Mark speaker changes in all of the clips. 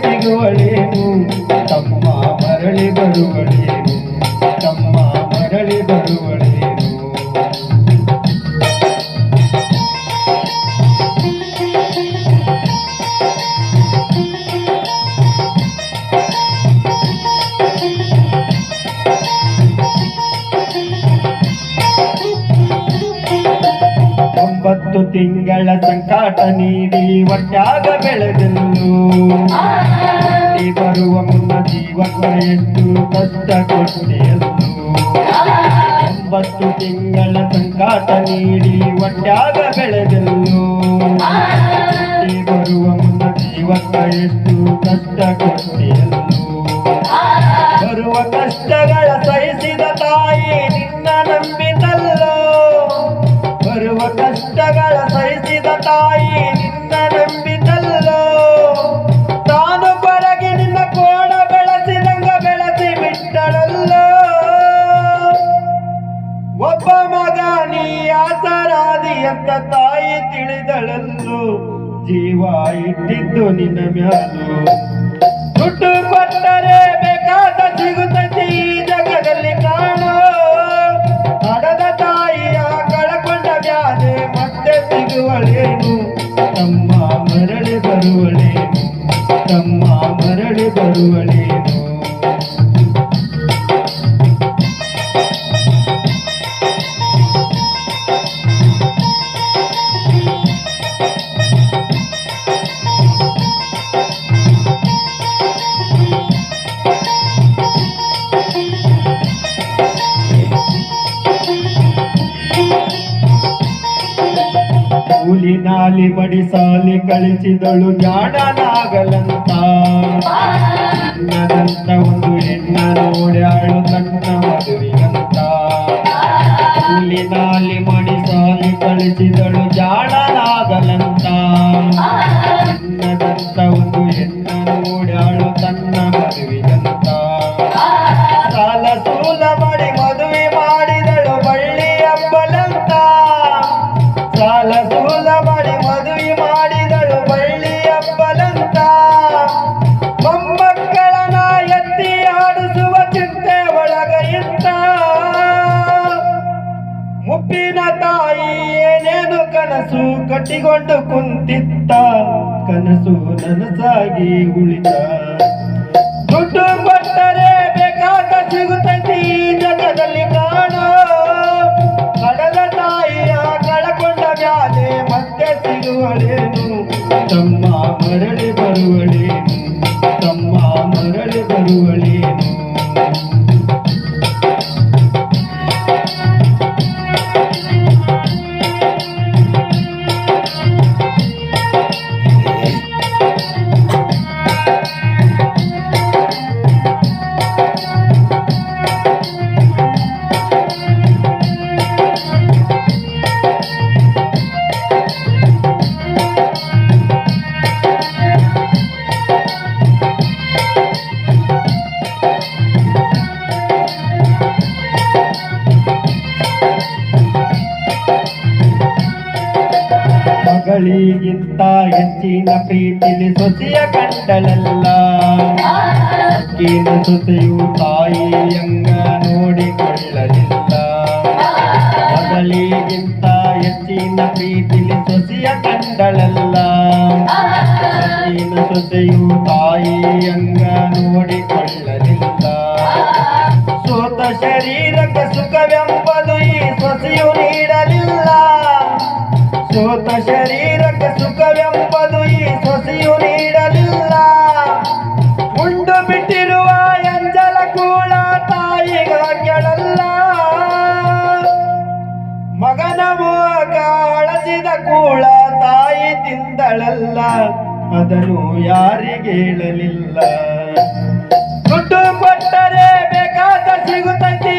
Speaker 1: ಸಿಗುವಳೇನು ತಮ್ಮ ಮರಳಿ ಬರುವಳೇನು ತಿಂಗಳ ಸಂಕಾಟ ನೀಡಿ ಒಟ್ಟಾಗ ಬೆಳೆದೆಂದು. ಬರುವ ಮುನ್ನ ಜೀವನ ಎಷ್ಟು ಕಷ್ಟ ಕೊಟ್ಟೆಯಲ್ಲು ಒಂಬತ್ತು ತಿಂಗಳ ಸಂಕಾಟ ನೀಡಿ ಒಟ್ಟಾಗ ಬೆಳೆದೆಂದು. ಬರುವ ಮುನ್ನ ಜೀವನ ಎಷ್ಟು ಕಷ್ಟ ಕೊಟ್ಟೆಯಲ್ಲು ಬರುವ ಕಷ್ಟಗಳ ಸಹಿಸಿದ ಜೀವ ಇಟ್ಟಿದ್ದು ನಿನ್ನ ಮ್ಯಾಲು. ದುಡ್ಡು ಕೊಟ್ಟರೆ ಬೇಕಾದ ಸಿಗುತ್ತದೆ ಈ ಜಗದಲ್ಲಿ ಕಾಣೋ. ಹಡದ ತಾಯಿಯ ಕಳಕೊಂಡ ಬ್ಯಾನೆ ಮತ್ತೆ ಸಿಗುವಳೇನು? ತಮ್ಮ ಮರಳಿ ಬರುವಳೇನು? ತಮ್ಮ ಮರಳಿ ಬರುವಳೇನು? ಕೂಲಿ ನಾಲಿ ಮಡಿಸಾಲಿ ಕಳಿಸಿದಳು ಜಾಡಲಾಗಲಂತ ನನ್ನಂತ ಒಂದು ಹೆಣ್ಣ ನೋಡ್ಯಾಳು ತನ್ನ ಮದುವೆಗಂತ ಕೂಲಿ ಕಟ್ಟಿಕೊಂಡು ಕುಂತಿತ್ತ ಕನಸು ನನಸಾಗಿ ಉಳಿತ ದುಡ್ಡು ಕೊಟ್ಟರೆ ಬೇಕಾದ ಸಿಗುತ್ತೈತಿ ಜಗದಲ್ಲಿ ಕಾಣೋ ಕಡಲ ತಾಯಿಯ ಕಳಕೊಂಡ ವ್ಯಾಧಿ ಮತ್ತೆ ಸಿಗುವಳೇನು? ತಮ್ಮ ಮರಳಿ ಬರುವಳೇನು? ತಮ್ಮ ಮರಳಿ ಬರುವಳೇನು? ಮಗಳಿಗಿಂತ ಹೆಚ್ಚಿನ ಪ್ರೀತಿಲಿ ಸೊಸೆಯ ಕಂಡಲಲ್ಲ. ಅಕ್ಕಿನ ಸೊಸೆಯು ತಾಯಿಯಂಗ ನೋಡಿಕೊಳ್ಳಲಿಲ್ಲ. ಮಗಳಿಗಿಂತ ಹೆಚ್ಚಿನ ಪ್ರೀತಿಲಿ ಸೊಸೆಯ ಕಂಡಲಲ್ಲ. ಅಕ್ಕಿನ ಸೊಸೆಯು ತಾಯಿಯಂಗ ನೋಡಿಕೊಳ್ಳಲಿಲ್ಲ. ಸೋತ ಶರೀರಕ್ಕೆ ಸುಖವೆಂಬುದು ಈ ಸೊಸೆಯು ನೀಡಲಿಲ್ಲ. ಸೋತ ಶರೀರಕ್ಕೆ ಸುಖವೆಂಬುದು ಈ ಸೊಸೆಯು ನೀಡಲಿಲ್ಲ. ಉಂಡು ಬಿಟ್ಟಿರುವ ಎಂಜಲ ಕೂಡ ತಾಯಿಗಳಲ್ಲ ಮಗನ ಮೋಗ ಅಳಸಿದ ಕೂಳ ತಾಯಿ ತಿಂದಳಲ್ಲ. ಅದನ್ನು ಯಾರಿಗೆ ಹೇಳಲಿಲ್ಲ. ದುಡ್ಡು ಕೊಟ್ಟರೆ ಬೇಕಾದ ಸಿಗುತ್ತೈತಿ?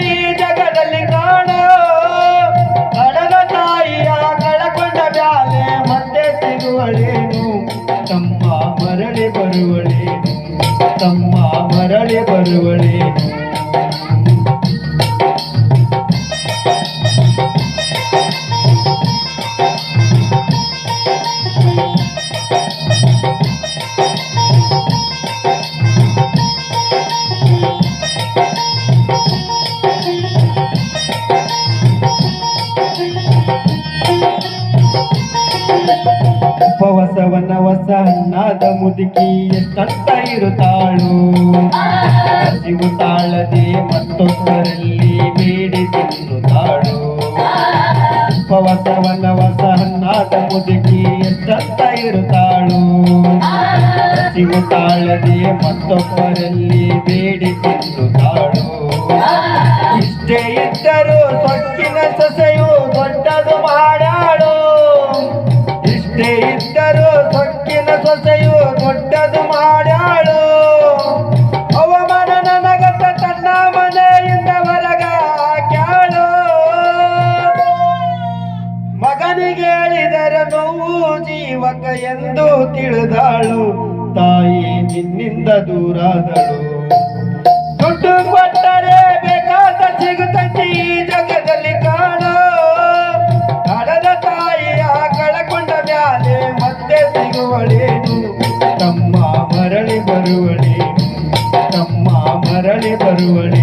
Speaker 1: Pawasa wana wasa ಹಣ್ಣಾದ ಮುದುಕಿ ಎಷ್ಟಂತ ಇರುತ್ತಾಳು ಹಸಿವು ತಾಳದೆ ಮತ್ತೊಬ್ಬರಲ್ಲಿ ಬೇಡಿ ತಿನ್ನುತ್ತಾಳು. ಉಪವಾಸವನ್ನ ಹೊಸ ಹಣ್ಣಾದ ಮುದುಕಿ ಎಷ್ಟಂತ ಇರುತ್ತಾಳು ಹಸಿವು ತಾಳದೆ ಮತ್ತೊಬ್ಬರಲ್ಲಿ ಬೇಡಿ ತಿನ್ನುತ್ತಾಳು. ಇಷ್ಟೇ ಇದ್ದರೂ ಸೊಕ್ಕಿನ ಸೊಸೆಯು ನೋವು ಜೀವಕ ಎಂದು ತಿಳಿದಾಳು. ತಾಯಿ ನಿನ್ನಿಂದ ದೂರಾದಳು. ದುಡ್ಡು ಕೊಟ್ಟರೆ ಬೇಕಾದ ಸಿಗುತ್ತಂತೆ ಈ ಜಗದಲ್ಲಿ ಕಾಣೋ. ಹಣದ ತಾಯಿಯ ಕಳಕೊಂಡ ಮ್ಯಾಲೆ ಮತ್ತೆ ಸಿಗುವಳೇನು? ತಮ್ಮ ಮರಳಿ ಬರುವಳೇನು? ತಮ್ಮ ಮರಳಿ ಬರುವಳೇನು?